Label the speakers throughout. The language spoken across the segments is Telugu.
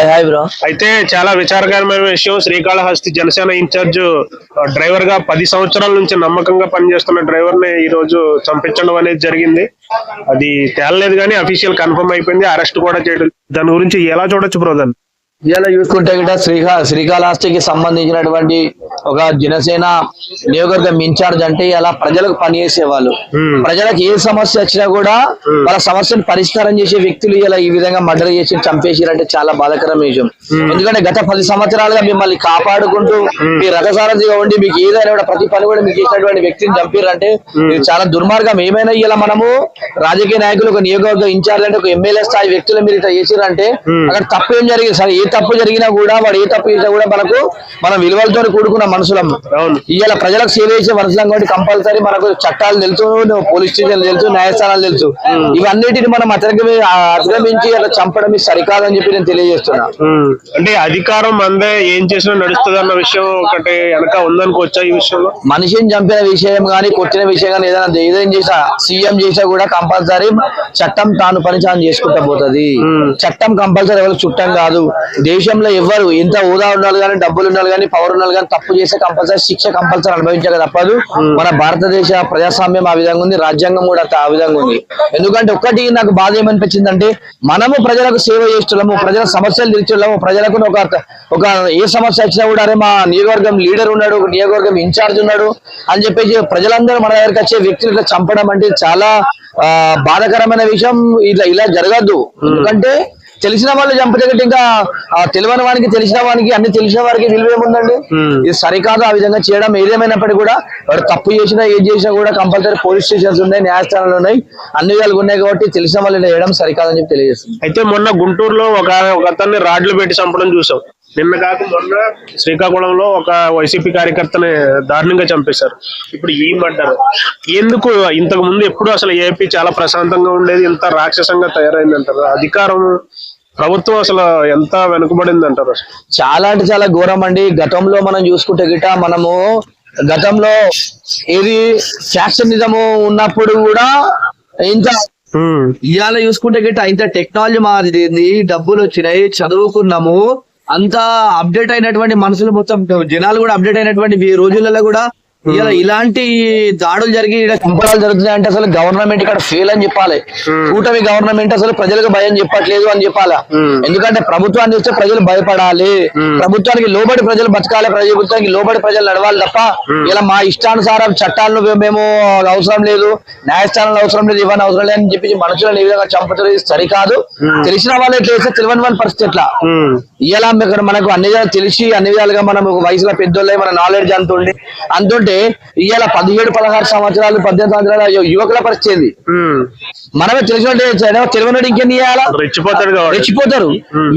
Speaker 1: Hi hi bro.
Speaker 2: అయితే చాలా విచారకరమైన విషయం. శ్రీకాళహస్తి జనసేన ఇన్ఛార్జ్ డ్రైవర్గా పది సంవత్సరాల నుంచి నమ్మకంగా పనిచేస్తున్న డ్రైవర్ని ఈ రోజు చంపించడం అనేది జరిగింది. అది తేలలేదు కానీ అఫీషియల్ కన్ఫర్మ్ అయిపోయింది. అరెస్ట్ కూడా చేయడం. దాని గురించి ఎలా చూడొచ్చు బ్రో దాన్ని?
Speaker 1: ఇలా చూసుకుంటే గిట్ట శ్రీకా శ్రీకాళహస్తికి సంబంధించినటువంటి ఒక జనసేన నియోజకవర్గం ఇన్ఛార్జ్ అంటే ఇలా ప్రజలకు పనిచేసే వాళ్ళు
Speaker 2: Hmm.
Speaker 1: ప్రజలకు ఏ సమస్య వచ్చినా కూడా వాళ్ళ సమస్యను పరిష్కారం చేసే వ్యక్తులు ఇలా ఈ విధంగా మర్డర్ చేసి చంపేసిరంటే చాలా బాధాకరమైన విషయం. ఎందుకంటే గత పది సంవత్సరాలుగా మిమ్మల్ని కాపాడుకుంటూ మీ రథసారథిగా ఉండి మీకు ఏదైనా కూడా ప్రతి పని కూడా మీకు చేసినటువంటి వ్యక్తిని చంపారంటే ఇది చాలా దుర్మార్గం. ఏమైనా ఇలా మనము రాజకీయ నాయకులు ఒక నియోజకవర్గ ఇన్ఛార్జ్ అంటే ఒక ఎమ్మెల్యే స్థాయి వ్యక్తులు మీరు ఇట్లా చేసిరంటే అక్కడ తప్పు జరిగింది? సరే తప్పు జరిగినా కూడా వాడు ఏ తప్పు చేసినా కూడా మనకు మనం విలువలతో కూడుకున్న మనుషులం. ఇవాళ ప్రజలకు సేవ చేసే మనుషులం కాబట్టి కంపల్సరీ మనకు చట్టాలు తెలుసు పోలీస్ స్టేషన్లు తెలుసు న్యాయస్థానాలు తెలుసు. ఇవన్నిటిని మనం అతిక్రమి అతిక్రమించి అలా చంపడం సరికాదని చెప్పి నేను తెలియజేస్తున్నా.
Speaker 2: అంటే అధికారం మందే ఏం చేసినా నడుస్తుంది అన్న విషయం ఒకటి వెనక ఉందనుకోవచ్చా ఈ విషయంలో?
Speaker 1: మనిషిని చంపిన విషయం గానీ కొట్టిన విషయం గానీ ఏదైనా ఏదైనా చేసా సీఎం చేసా కూడా కంపల్సరీ చట్టం తాను పని తాను చేసుకుంటా పోతుంది. చట్టం కంపల్సరీ ఎవరికి చుట్టం కాదు. దేశంలో ఎవరు ఎంత హోదా ఉండాలి కానీ డబ్బులు ఉండాలి కానీ పవర్ ఉండాలి కానీ తప్పు చేస్తే కంపల్సరీ శిక్ష కంపల్సరీ అనుభవించక తప్పదు. మన భారతదేశ ప్రజాస్వామ్యం ఆ విధంగా ఉంది రాజ్యాంగం కూడా ఆ విధంగా ఉంది. ఎందుకంటే ఒక్కటి నాకు బాధ ఏమనిపించిందంటే మనము ప్రజలకు సేవ చేస్తున్నాము ప్రజల సమస్యలు తీర్చున్నాము ప్రజలకు ఒక ఒక ఏ సమస్య వచ్చినా కూడా అరే మా నియోజకవర్గం లీడర్ ఉన్నాడు ఒక నియోజకవర్గం ఇన్ఛార్జ్ ఉన్నాడు అని చెప్పేసి ప్రజలందరూ మన దగ్గరికి వచ్చే వ్యక్తులు ఇట్లా చంపడం అంటే చాలా ఆ, బాధాకరమైన విషయం. ఇలా ఇలా జరగద్దు. ఎందుకంటే తెలిసిన వాళ్ళు చంపితే కంటే ఇంకా ఆ, తెలియని వానికి తెలిసిన వానికి అన్ని తెలిసిన వారికి విలువ ఏముందండి?
Speaker 2: Hmm.
Speaker 1: ఇది సరికాదు ఆ విధంగా చేయడం. ఏదేమైనప్పటికీ కూడా వాడు తప్పు చేసినా ఏది చేసినా కూడా కంపల్సరీ పోలీస్ స్టేషన్స్ ఉన్నాయి న్యాయస్థానాలు ఉన్నాయి. అన్ని విధాలుగా ఉన్నాయి కాబట్టి తెలిసిన వాళ్ళు చేయడం సరికాదని చెప్పి తెలియజేస్తుంది
Speaker 2: అయితే మొన్న గుంటూరులో ఒక అతన్ని రాడ్లు పెట్టి చంపడం చూసాం. నిన్న కాక మొన్న శ్రీకాకుళంలో ఒక వైసీపీ కార్యకర్తని దారుణంగా చంపేశారు. ఇప్పుడు ఈ మర్డర్. ఎందుకు ఇంతకు ముందు ఎప్పుడు అసలు ఏపీ చాలా ప్రశాంతంగా ఉండేది? ఇంత రాక్షసంగా తయారైంది అంటారు అధికారం ప్రభుత్వం అసలు ఎంత వెనుకబడింది అంటారు
Speaker 1: చాలా అంటే చాలా ఘోరం అండి. గతంలో మనం చూసుకుంటే గిట మనము గతంలో ఏది ఫ్యాక్షనిజము ఉన్నప్పుడు కూడా ఇంత ఇవాళ చూసుకుంటే గిట్ట ఇంత టెక్నాలజీ మారింది డబ్బులు వచ్చినాయి చదువుకున్నాము అంత అప్డేట్ అయినటువంటి మనుషులు మొత్తం జనాలు కూడా అప్డేట్ అయినటువంటి ఈ రోజులలో కూడా ఇలా ఇలాంటి దాడులు జరిగి చంపడాలు జరుగుతున్నాయి అంటే అసలు గవర్నమెంట్ ఇక్కడ ఫెయిల్ అని చెప్పాలి. కూటమి గవర్నమెంట్ అసలు ప్రజలకు భయం చెప్పట్లేదు అని చెప్పాలా? ఎందుకంటే ప్రభుత్వాన్ని చూస్తే ప్రజలు భయపడాలి. ప్రభుత్వానికి లోబడి ప్రజలు బతకాలి. ప్రభుత్వానికి లోబడి ప్రజలు నడవాలి తప్ప ఇలా మా ఇష్టానుసారం చట్టాలను మేము అవసరం లేదు. న్యాయస్థానాలు అవసరం లేదు ఇవన్నీ అవసరం లేదు అని చెప్పి మనుషులను ఈ విధంగా చంపుతారు ఇది సరికాదు తెలిసిన వాళ్ళు ఎట్లా చేస్తే తెలియని వాళ్ళ పరిస్థితి ఎట్లా? ఇలా మనకు అన్ని విధాలు తెలిసి అన్ని విధాలుగా మనం వయసులో పెద్దోళ్ళే మన నాలెడ్జ్ అంత ఉండి అంతుంటే ఇవాళ పదిహేడు పదహారు సంవత్సరాలు పద్దెనిమిది సంవత్సరాల యువకుల పరిస్థితి. మనమే తెలిసినట్టే తెలియనట్టు ఇంకేం
Speaker 2: రెచ్చిపోతాడు కాబట్టి.
Speaker 1: రెచ్చిపోతారు.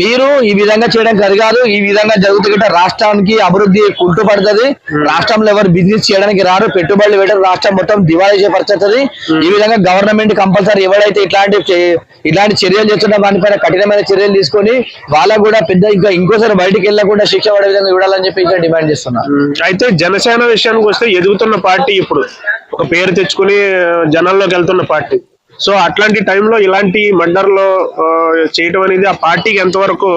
Speaker 1: మీరు ఈ విధంగా చేయడం కాదు ఈ విధంగా జరుగుతుంటే రాష్ట్రానికి అభివృద్ధి కుంటు పడుతుంది రాష్ట్రంలో ఎవరు బిజినెస్ చేయడానికి రారు. పెట్టుబడులు పెట్టరు. రాష్ట్రం మొత్తం దివాళీ చేపడుతుంది. ఈ విధంగా గవర్నమెంట్ కంపల్సరీ ఎవరైతే ఇట్లాంటి ఇట్లాంటి చర్యలు చేస్తున్న దానిపైన కఠినమైన చర్యలు తీసుకొని వాళ్ళకు కూడా పెద్ద ఇంకా ఇంకోసారి బయటికి వెళ్ళకుండా శిక్ష పడే విధంగా చూడాలని చెప్పి ఇంకా డిమాండ్ చేస్తున్నా
Speaker 2: ఉమ్, అయితే జనసేన విషయానికి వస్తే ఎదుగుతున్న పార్టీ ఇప్పుడు. ఒక పేరు తెచ్చుకుని జనాల్లోకి వెళ్తున్న పార్టీ. సో అట్లాంటి టైంలో ఇలాంటి మర్డర్లో చేయడం అనేది ఆ పార్టీకి ఎంతవరకు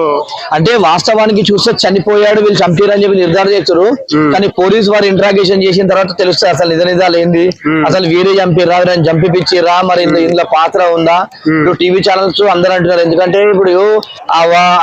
Speaker 1: అంటే వాస్తవానికి చూస్తే చనిపోయాడు వీళ్ళు చంపారు అని చెప్పి నిర్ధారణ చేస్తారు. కానీ పోలీస్ వారు ఇంట్రాగేషన్ చేసిన తర్వాత తెలుస్తుంది అసలు నిజ నిజాలు ఏంది? అసలు వీరే చంపిర్రా వీరని చంపిపిచ్చిర్రా? మరి ఇందులో పాత్ర ఉందా? ఇప్పుడు టీవీ ఛానల్స్ అందరూ అంటున్నారు. ఎందుకంటే ఇప్పుడు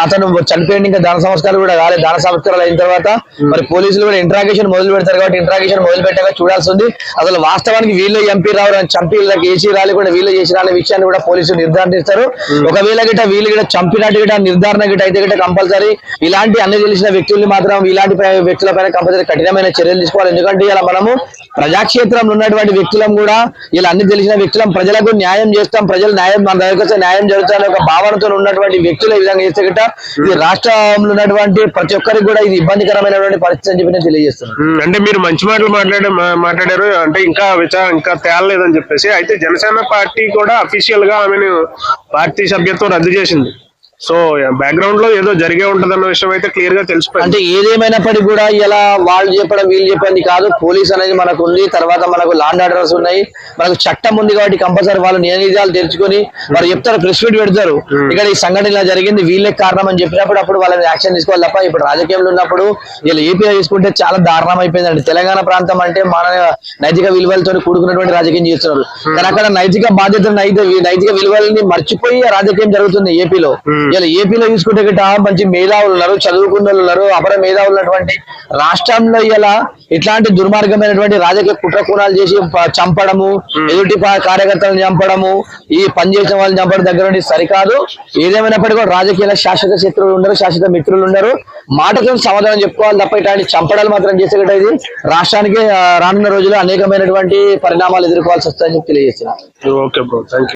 Speaker 1: అతను చనిపోయింది ఇంకా దాన సంస్కారాలు కూడా కాలేదు. దాన సంస్కారాలు అయిన తర్వాత మరి పోలీసులు కూడా ఇంట్రాగేషన్ మొదలు పెడతారు కాబట్టి ఇంట్రాగేషన్ మొదలు పెట్టాక చూడాల్సి ఉంది. అసలు వాస్తవానికి వీళ్ళే ఎంపీ రావు అని చంపి వీళ్ళకి ఏసీ రాలి కూడా వీళ్ళే చేసి రాని విషయాన్ని కూడా పోలీసులు నిర్ధారిస్తారు. ఒకవేళ గిట్ట వీళ్ళు గిట్ట చంపినట్టు గిట్ట నిర్ధారణ గిట్ట అయితే గిట్ట కంపల్సరీ ఇలాంటి అన్ని తెలిసిన వ్యక్తుల్ని మాత్రం ఇలాంటి పై- వ్యక్తులపైన కంపల్సరీ కఠినమైన చర్యలు తీసుకోవాలి. ఎందుకంటే ఇలా మనము ప్రజాక్షేత్రంలో ఉన్నటువంటి వ్యక్తులం కూడా ఇలా అన్ని తెలిసిన వ్యక్తులం ప్రజలకు న్యాయం చేస్తాం ప్రజలు న్యాయం మన దగ్గరకు వస్తే న్యాయం జరుగుతుందని ఒక భావనతో ఉన్నటువంటి వ్యక్తులు ఈ విధంగా చేస్తే గిట్ట ఇది రాష్ట్రంలో ఉన్నటువంటి ప్రతి ఒక్కరికి కూడా ఇది ఇబ్బందికరమైనటువంటి పరిస్థితి అని చెప్పి నేను తెలియజేస్తున్నాను.
Speaker 2: అంటే మీరు మంచి మాటలు మాట్లాడే మాట్లాడారు. అంటే ఇంకా విచార ఇంకా తేలలేదని చెప్పేసి అయితే జనసేన పార్టీ కూడా అఫీషియల్గా ఆమెను పార్టీ సభ్యత్వం రద్దు చేసింది. సో బ్యాక్గ్రౌండ్లో ఏదో జరిగే ఉంటదన్న విషయం అయితే క్లియర్గా తెలిసిపోయింది.
Speaker 1: అంటే ఏదేమైనప్పటికీ కూడా ఇలా వాళ్ళు చెప్పడం వీళ్ళు చెప్పండి కాదు. పోలీస్ అనేది మనకు ఉంది తర్వాత మనకు లాండ్ ఆర్డర్స్ ఉన్నాయి. మనకు చట్టం ఉంది కాబట్టి కంపల్సరీ వాళ్ళు నిజాలు తెరుచుకొని వాళ్ళు చెప్తారు ప్రెస్ మీట్ పెడతారు. ఇక్కడ ఈ సంఘటన ఇలా జరిగింది. వీళ్ళే కారణం అని చెప్పినప్పుడు అప్పుడు వాళ్ళని యాక్షన్ తీసుకోవాలి తప్ప ఇప్పుడు రాజకీయంలో ఉన్నప్పుడు వీళ్ళు ఏపీ తీసుకుంటే చాలా దారుణం అయిపోయిందండి. తెలంగాణ ప్రాంతం అంటే మన నైతిక విలువలతో కూడుకున్నటువంటి రాజకీయం చేస్తున్నారు. కానీ అక్కడ నైతిక బాధ్యత నైతిక నైతిక విలువలని మర్చిపోయి రాజకీయం జరుగుతుంది ఏపీలో ఇలా ఏపీలో చూసుకుంటే గిట్ట మంచి మేధావులు ఉన్నారు చదువుకున్న ఉన్నారు అపర మేధావులు ఉన్నటువంటి రాష్ట్రంలో ఇలా ఇట్లాంటి దుర్మార్గమైనటువంటి రాజకీయ కుట్ర కూనాలు చేసి చంపడము ఎదుటి కార్యకర్తలను చంపడము ఈ పనిచేసిన వాళ్ళని చంపడం దగ్గర నుండి సరికాదు. ఏదేమైనప్పటికీ కూడా రాజకీయాల శాశ్వత శత్రువులు ఉండరు శాశ్వత మిత్రులు ఉండరు. మాటతో సమాధానం చెప్పుకోవాలి తప్ప ఇట్లాంటి చంపడాలు మాత్రం చేసేటట్టు ఇది. రాష్ట్రానికి రానున్న రోజుల్లో అనేకమైనటువంటి పరిణామాలు ఎదుర్కోవాల్సి వస్తాయని చెప్పి తెలియజేస్తున్నారు
Speaker 2: ఓకే బ్రో థ్యాంక్